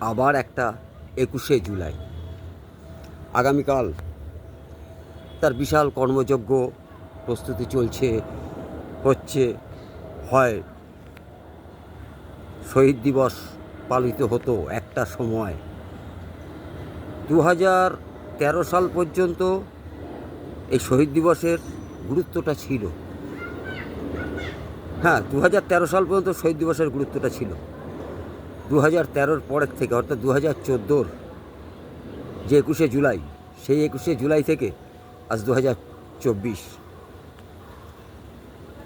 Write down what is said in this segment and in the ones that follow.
আবার একটা একুশে জুলাই। আগামীকাল তার বিশাল কর্মযজ্ঞ প্রস্তুতি চলছে, হচ্ছে, হয়। শহীদ দিবস পালিত হতো একটা সময়। দু হাজার তেরো সাল পর্যন্ত এই শহীদ দিবসের গুরুত্বটা ছিল। হ্যাঁ দু হাজার তেরো সাল পর্যন্ত শহীদ দিবসের গুরুত্বটা ছিল। দু হাজার তেরোর পরের থেকে, অর্থাৎ দু হাজার চোদ্দোর যে একুশে জুলাই, সেই একুশে জুলাই থেকে আজ দু হাজার চব্বিশ।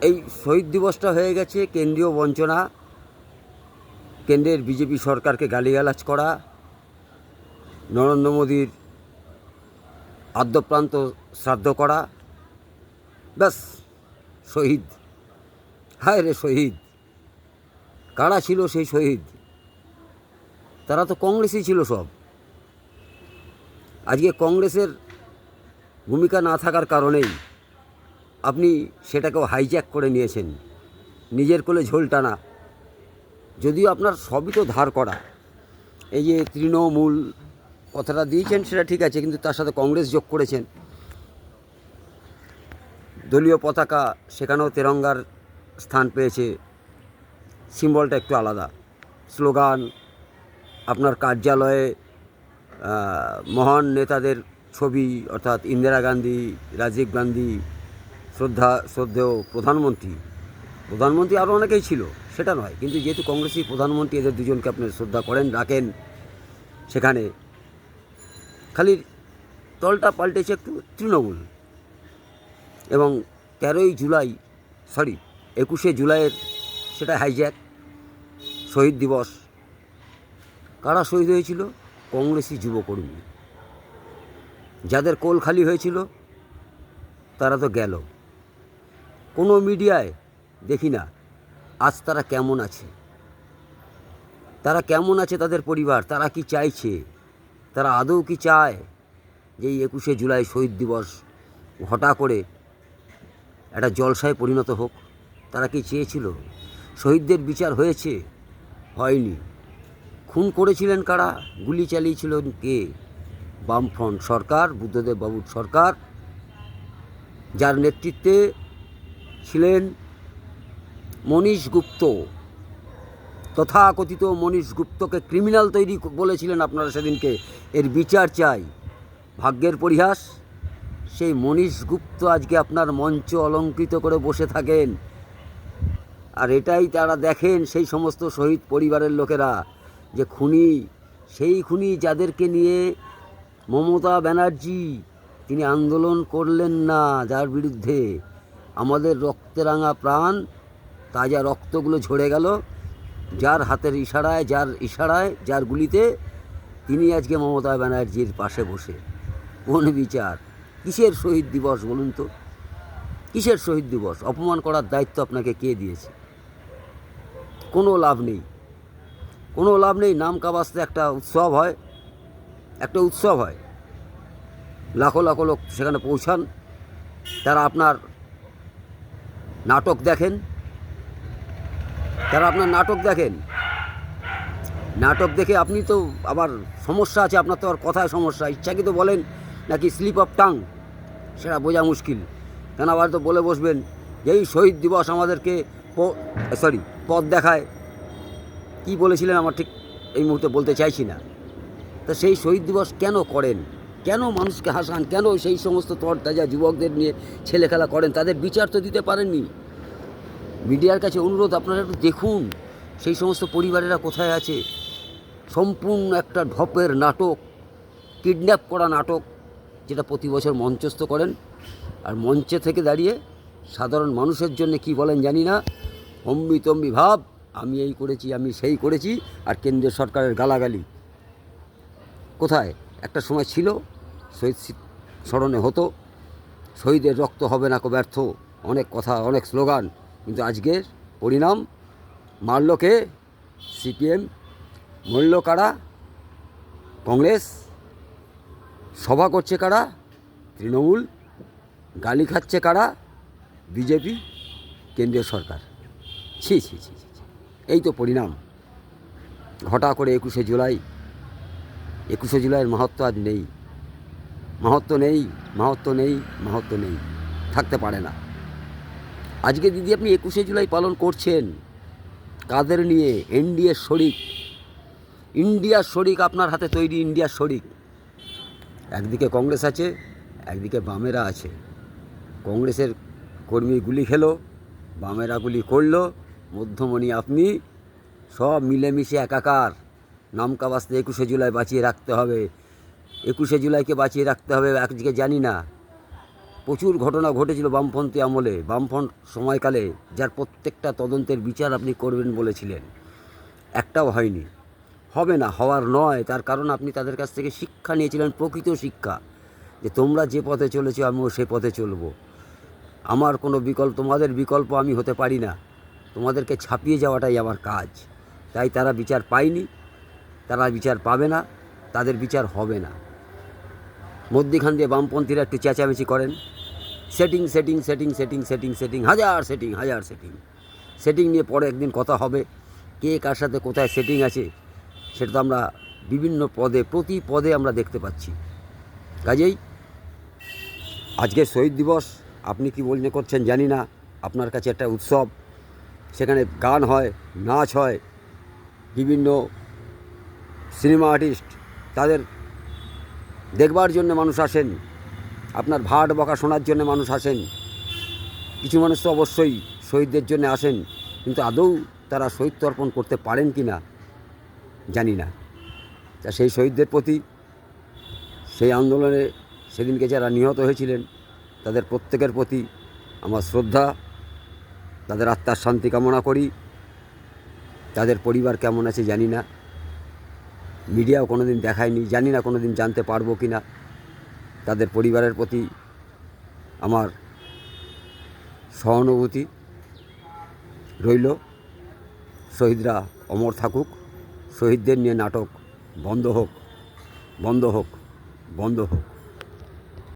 এই শহীদ দিবসটা হয়ে গেছে কেন্দ্রীয় বঞ্চনা, কেন্দ্রের বিজেপি সরকারকে গালিগালাজ করা, নরেন্দ্র মোদীর আদ্যপ্রান্ত শ্রাদ্ধ করা। ব্যাস, শহীদ। হায় রে শহীদ। কারা ছিল সেই শহীদ? তারা তো কংগ্রেসই ছিল সব। আজকে কংগ্রেসের ভূমিকা না থাকার কারণেই আপনি সেটাকেও হাইজ্যাক করে নিয়েছেন। নিজের কোলে ঝোল টানা। যদিও আপনার সবই তো ধার করা। এই যে তৃণমূল কথাটা দিয়েছেন সেটা ঠিক আছে, কিন্তু তার সাথে কংগ্রেস যোগ করেছেন। দলীয় পতাকা সেখানেও তেরঙ্গার স্থান পেয়েছে। সিম্বলটা একটু আলাদা। স্লোগান আপনার কার্যালয়ে মহান নেতাদের ছবি, অর্থাৎ ইন্দিরা গান্ধী, রাজীব গান্ধী, শ্রদ্ধা, শ্রদ্ধেয় প্রধানমন্ত্রী প্রধানমন্ত্রী আরও অনেকেই ছিল, সেটা নয়, কিন্তু যেহেতু কংগ্রেসই প্রধানমন্ত্রী, এদের দুজনকে আপনি শ্রদ্ধা করেন, রাখেন সেখানে, খালি দলটা পাল্টেছে একটু তৃণমূল। এবং তেরোই জুলাই, সরি, একুশে জুলাইয়ের সেটা হাইজ্যাক শহীদ দিবস কারা শহীদ হয়েছিল? কংগ্রেসি যুবকর্মী। যাদের কোল খালি হয়েছিল, তারা তো গেল। কোনো মিডিয়ায় দেখি না আজ তারা কেমন আছে। তারা কেমন আছে তাদের পরিবার? তারা কি চাইছে? তারা আদৌ কি চায় যে এই একুশে জুলাই শহীদ দিবস ঘটা করে একটা জলসায় পরিণত হোক? তারা কি চেয়েছিল? শহীদদের বিচার হয়েছে? হয়নি। খুন করেছিলেন কারা? গুলি চালিয়েছিলেন কে? বামফ্রন্ট সরকার, বুদ্ধদেব বাবুর সরকার, যার নেতৃত্বে ছিলেন মনীষ গুপ্ত। তথাকথিত মনীষ গুপ্তকে ক্রিমিনাল তৈরি বলেছিলেন আপনারা সেদিনকে। এর বিচার চাই। ভাগ্যের পরিহাস, সেই মনীষ গুপ্ত আজকে আপনার মঞ্চ অলঙ্কৃত করে বসে থাকেন। আর এটাই তারা দেখেন সেই সমস্ত শহীদ পরিবারের লোকেরা। যে খুনি, সেই খুনি যাদেরকে নিয়ে মমতা ব্যানার্জি, তিনি আন্দোলন করলেন না যার বিরুদ্ধে আমাদের রক্তেরাঙা প্রাণ, তাজা রক্তগুলো ঝরে গেল, যার হাতের ইশারায়, যার ইশারায়, যার গুলিতে তিনি আজকে মমতা ব্যানার্জির পাশে বসে। কোন বিচার? কিসের শহীদ দিবস বলুন তো? কিসের শহীদ দিবস? অপমান করার দায়িত্ব আপনাকে কে দিয়েছে? কোনো লাভ নেই। কোনো লাভ নেই, নাম কাবাস্তে একটা উৎসব হয়, একটা উৎসব হয়। লাখো লাখো লোক সেখানে পৌঁছান, তারা আপনার নাটক দেখেন। তারা আপনার নাটক দেখেন। নাটক দেখে আপনি তো আবার সমস্যা আছে, আপনার তো আর কথায় সমস্যা, ইচ্ছাকৃত বলেন নাকি স্লিপ অফ টাং, সেটা বোঝা মুশকিল। কেন আবার তো বলে বসবেন, এই শহীদ দিবস আমাদেরকে সরি পথ দেখায়। কি বলেছিলেন আমার ঠিক এই মুহূর্তে বলতে চাইছি না। তা সেই শহীদ দিবস কেন করেন? কেন মানুষকে হাসান? কেন সেই সমস্ত তরতাজা যুবকদের নিয়ে ছেলে খেলা করেন? তাদের বিচার তো দিতে পারেননি। মিডিয়ার কাছে অনুরোধ, আপনারা একটু দেখুন, সেই সমস্ত পরিবারেরা কোথায় আছে? সম্পূর্ণ একটা ঢপের নাটক, কিডন্যাপ করা নাটক, যেটা প্রতি বছর মঞ্চস্থ করেন। আর মঞ্চে থেকে দাঁড়িয়ে সাধারণ মানুষের জন্য কি বলেন জানি না। হম্বি তম্বি ভাব। আমি এই করেছি, আমি সেই করেছি আর কেন্দ্রীয় সরকারের গালাগালি। কোথায়? একটা সময় ছিল, শহীদ স্মরণে হতো, শহীদের রক্ত হবে না কো ব্যর্থ, অনেক কথা, অনেক স্লোগান, কিন্তু আজকের পরিণাম মারল কে? সিপিএম, মরল কারা? কংগ্রেস, সভা করছে কারা? তৃণমূল, গালি খাচ্ছে কারা? বিজেপি, কেন্দ্রীয় সরকার। ছি ছি ছি। এই তো পরিণাম। ঘটা করে একুশে জুলাই, একুশে জুলাইয়ের মাহাত্ম আজ নেই। মাহাত্ম নেই মাহাত্ম নেই মাহাত্ম নেই, থাকতে পারে না। আজকে দিদি আপনি একুশে জুলাই পালন করছেন কাদের নিয়ে? এনডিএর শরিক। ইন্ডিয়ার শরিক আপনার হাতে তৈরি, ইন্ডিয়ার শরিক। একদিকে কংগ্রেস আছে, একদিকে বামেরা আছে। কংগ্রেসের কর্মী গুলি খেলো, বামেরা গুলি করল মধ্যমণি, আপনি সব মিলেমিশে একাকার। নামকা বাঁচতে একুশে জুলাই বাঁচিয়ে রাখতে হবে। একুশে জুলাইকে বাঁচিয়ে রাখতে হবে একদিকে জানি না। প্রচুর ঘটনা ঘটেছিল বামপন্থী আমলে। বামফ্রন্ট সময়কালে যার প্রত্যেকটা তদন্তের বিচার আপনি করবেন বলেছিলেন। একটাও হয়নি। হবে না, হওয়ার নয়। তার কারণ আপনি তাদের কাছ থেকে শিক্ষা নিয়েছিলেন, প্রকৃত শিক্ষা। যে তোমরা যে পথে চলেছো, আমিও সে পথে চলবো। আমার কোনো বিকল্প, তোমাদের বিকল্প আমি হতে পারি না। তোমাদেরকে ছাপিয়ে যাওয়াটাই আমার কাজ। তাই তারা বিচার পায়নি, তারা বিচার পাবে না, তাদের বিচার হবে না। মধ্যিখান দিয়ে বামপন্থীরা একটু চেঁচামেচি করেন। Setting setting setting setting setting setting হাজার সেটিং হাজার সেটিং সেটিং নিয়ে পরে একদিন কথা হবে, কে কার সাথে কোথায় সেটিং আছে, সেটা তো আমরা বিভিন্ন পদে, প্রতি পদে আমরা দেখতে পাচ্ছি। কাজেই আজকে শহীদ দিবস, আপনি কি মনে করছেন জানি না, আপনার কাছে একটা উৎসব। সেখানে গান হয়, নাচ হয়, বিভিন্ন সিনেমা আর্টিস্ট তাদের দেখবার জন্য মানুষ আসেন, আপনার ভাট বকা শোনার জন্য মানুষ আসেন। কিছু মানুষ তো অবশ্যই শহীদদের জন্য আসেন, কিন্তু আদৌ তারা শহীদ তর্পণ করতে পারেন কি না জানি না। তা সেই শহীদদের প্রতি সেই আন্দোলনে সেদিনকে যারা নিহত হয়েছিলেন, তাদের প্রত্যেকের প্রতি আমার শ্রদ্ধা তাদের আত্মার শান্তি কামনা করি। তাদের পরিবার কেমন আছে জানি না। মিডিয়াও কোনো দিন দেখায়নি, জানি না কোনো দিন জানতে পারব কি না। তাদের পরিবারের প্রতি আমার সহানুভূতি রইল। শহীদরা অমর থাকুক, শহীদদের নিয়ে নাটক বন্ধ হোক বন্ধ হোক বন্ধ হোক।